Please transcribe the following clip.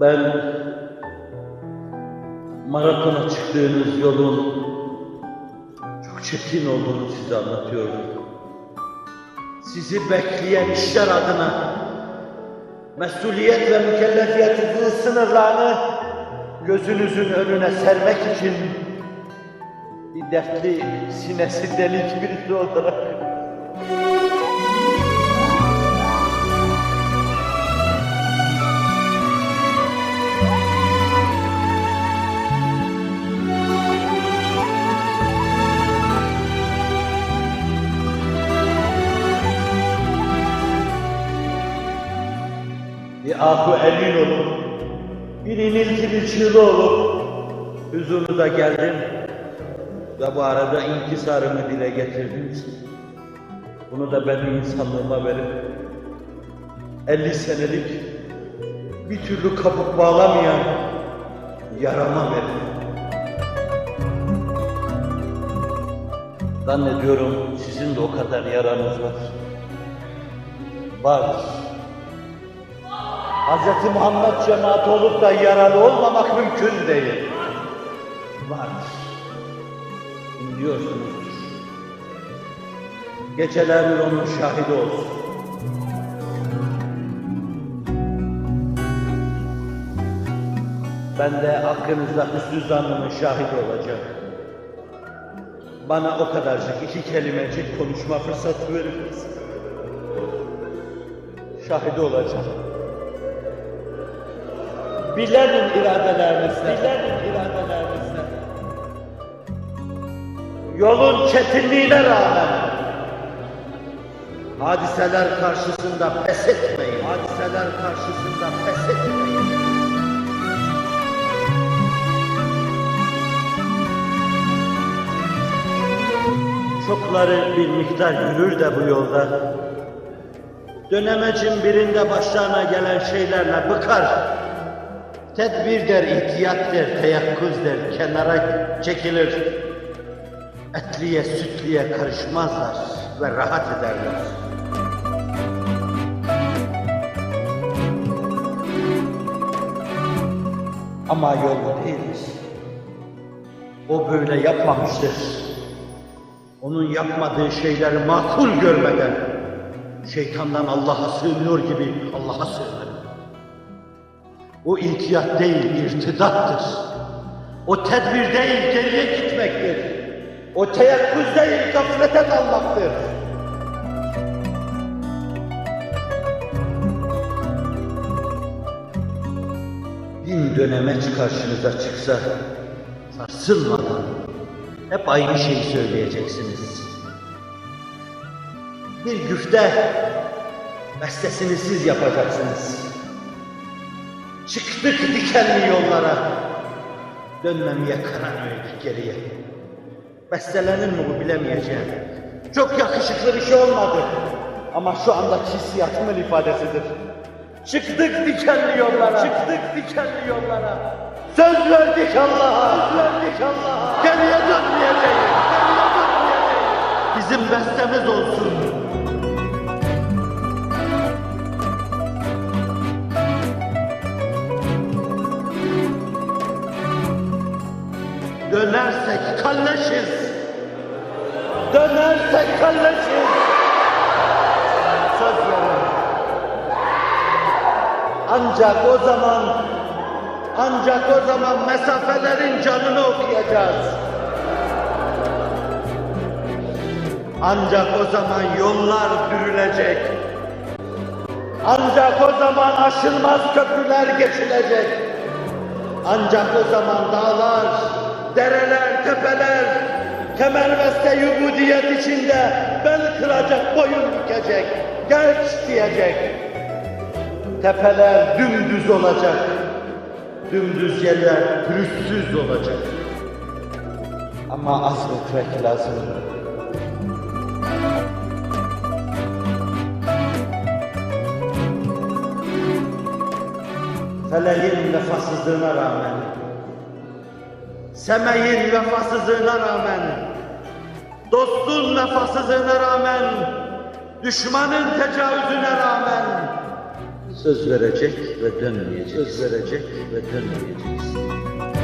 Ben maratona çıktığınız yolun çok çetin olduğunu size anlatıyorum. Sizi bekleyen işler adına mesuliyet ve mükellefiyetinizin sınırlarını gözünüzün önüne sermek için bir dertli sinesi delik birisi olarak ahu emin olup, bir iniltili çığlı olup, huzurunuza geldim ve bu arada inkisarımı dile getirdiniz. Bunu da ben insanlığıma verip, 50 senelik bir türlü kapıp bağlamayan yarama verin. Zannediyorum sizin de o kadar yaranız var. Vardır. Hz. Muhammed cemaati olup da yaralı olmamak mümkün değil. Vardır. Dinliyorsunuzdur. Geceler onun şahidi olsun. Ben de hakkınızda hüsnü zannımın şahidi olacağım. Bana o kadarcık iki kelimecik konuşma fırsatı verir misin? Şahidi olacağım. Bilenin iradelerinizle. Bilenin iradelerinizle. Yolun çetinliğine rağmen hadiseler karşısında pes etmeyin. Hadiseler karşısında pes etmeyin. Çokları bir miktar yürür de bu yolda. Dönemecin birinde başlarına gelen şeylerle bıkar. Tedbir der, ihtiyat der, teyakkuz der, kenara çekilir. Etliye, sütliye karışmazlar ve rahat ederler. Ama yol bu değildir. O böyle yapmamıştır. Onun yapmadığı şeyleri makul görmeden şeytandan Allah'a sığınıyor gibi Allah'a sığınır. O ihtiyat değil, irtidattır. O tedbir değil, geriye gitmektir. O teyakkuz değil, gaflete dalmaktır. Bin dönemeç karşınıza çıksa, sarsılmadan hep aynı şeyi söyleyeceksiniz. Bir güfte bestesini siz yapacaksınız. Çıktık dikenli yollara, dönmemeye karar verdik geriye. Bestelenir mi bu bilemeyeceğim. Çok yakışıklı bir şey olmadı. Ama şu andaki hissiyatımın ifadesidir. Çıktık dikenli yollara. Çıktık dikenli yollara. Söz verdik Allah'a. Söz verdik Allah'a. Geriye dönmeyeceğiz. Geriye dönmeyeceğiz. Bizim bestemiz olsun. Dönersek kalleşiz. Dönersek kalleşiz. Söz verin. Ancak o zaman ancak o zaman mesafelerin canını okuyacağız. Ancak o zaman yollar dürülecek. Ancak o zaman aşılmaz köprüler geçilecek. Ancak o zaman dağlar, dereler, tepeler, kemerveste yubudiyet içinde bel kıracak, boyun bükecek, geç diyecek. Tepeler dümdüz olacak, dümdüz yerler pürüzsüz olacak. Ama azmetmek lazım. Feleğin vefasızlığına rağmen, Semeyin vefasızlığına rağmen, dostun vefasızlığına rağmen, düşmanın tecavüzüne rağmen, Söz verecek ve dönmeyecek. Söz verecek ve dönmeyeceksin.